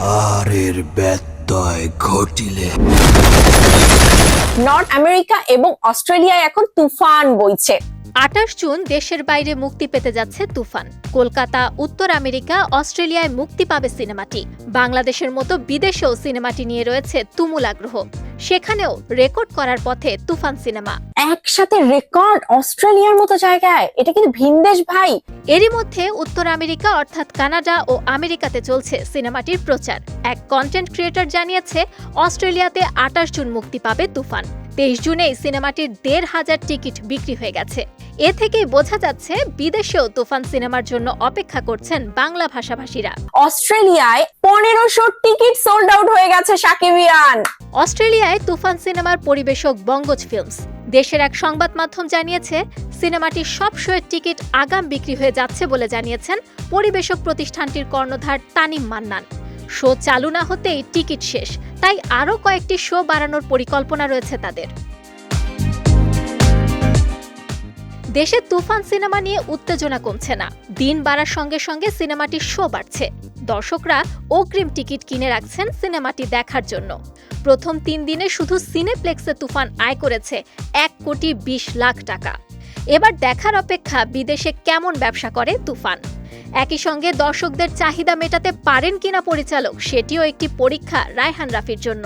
আর এর ব্যত্যয় ঘটিলে। নর্থ আমেরিকা এবং অস্ট্রেলিয়ায় এখন তুফান বইছে। আঠাশ জুন দেশের বাইরে মুক্তি পেতে যাচ্ছে তুফান। কলকাতা উত্তর আমেরিকা অস্ট্রেলিয়ায় মুক্তি পাবে সিনেমাটি। বাংলাদেশের মতো বিদেশেও সিনেমাটি নিয়ে রয়েছে তুমুল আগ্রহ। সেখানেও রেকর্ড করার পথে তুফান সিনেমা। একসাথে রেকর্ড অস্ট্রেলিয়ার মতো জায়গায়। এটা কিন্তু ভিনদেশ ভাই। এরই মধ্যে উত্তর আমেরিকা অর্থাৎ কানাডা ও আমেরিকাতে চলছে সিনেমাটির প্রচার। এক কন্টেন্ট ক্রিয়েটর জানিয়েছে অস্ট্রেলিয়াতে আঠাশ জুন মুক্তি পাবে তুফান। তেইশ জুনেই সিনেমাটির দেড় হাজার টিকিট বিক্রি হয়ে গেছে। এ থেকেই বোঝা যাচ্ছে বিদেশেও তুফান সিনেমার জন্য অপেক্ষা করছেন বাংলা ভাষাভাষীরা। অস্ট্রেলিয়ায় পনেরোশো টিকিট সোল্ড আউট হয়ে গেছে সাকিবিয়ান অস্ট্রেলিয়ায় তুফান সিনেমার পরিবেশক বঙ্গজ ফিল্মস। দেশের এক সংবাদ মাধ্যম জানিয়েছে সিনেমাটির সব শোয়ের টিকিট আগাম বিক্রি হয়ে যাচ্ছে বলে জানিয়েছেন পরিবেশক প্রতিষ্ঠানটির কর্ণধার তানিম মান্নান। শো চালু না হতেই টিকিট শেষ, তাই আরও কয়েকটি শো বাড়ানোর পরিকল্পনা রয়েছে তাদের। দেশে তুফান সিনেমা নিয়ে উত্তেজনা কমছে না, দিন বাড়ার সঙ্গে সঙ্গে সিনেমাটির শো বাড়ছে। দর্শকরা অগ্রিম টিকিট কিনে রাখছেন সিনেমাটি দেখার জন্য। প্রথম তিন দিনে শুধু সিনেপ্লেক্সে তুফান আয় করেছে এক কোটি বিশ লাখ টাকা। এবার দেখার অপেক্ষা বিদেশে কেমন ব্যবসা করে তুফান? একই সঙ্গে দর্শকদের চাহিদা মেটাতে পারেন কিনা পরিচালক সেটিও একটি পরীক্ষা রায়হান রাফির জন্য।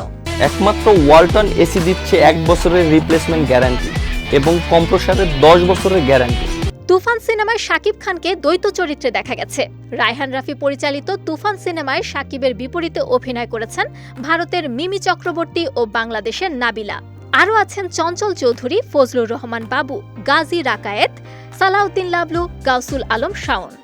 একমাত্র ওয়ালটন এসি দিচ্ছে এক বছরের রিপ্লেসমেন্ট গ্যারান্টি এবং কম্প্রসারের দশ বছরের গ্যারান্টি তুফান সিনেমায় শাকিব খানকে দ্বৈত চরিত্রে দেখা গেছে। রায়হান রাফি পরিচালিত তুফান সিনেমায় শাকিবের বিপরীতে অভিনয় করেছেন ভারতের মিমি চক্রবর্তী ও বাংলাদেশের নাবিলা। আরও আছেন চঞ্চল চৌধুরী ফজলুর রহমান বাবু গাজী রাকায়েত সালাউদ্দিন লাবলু গাউসুল আলম শাওন।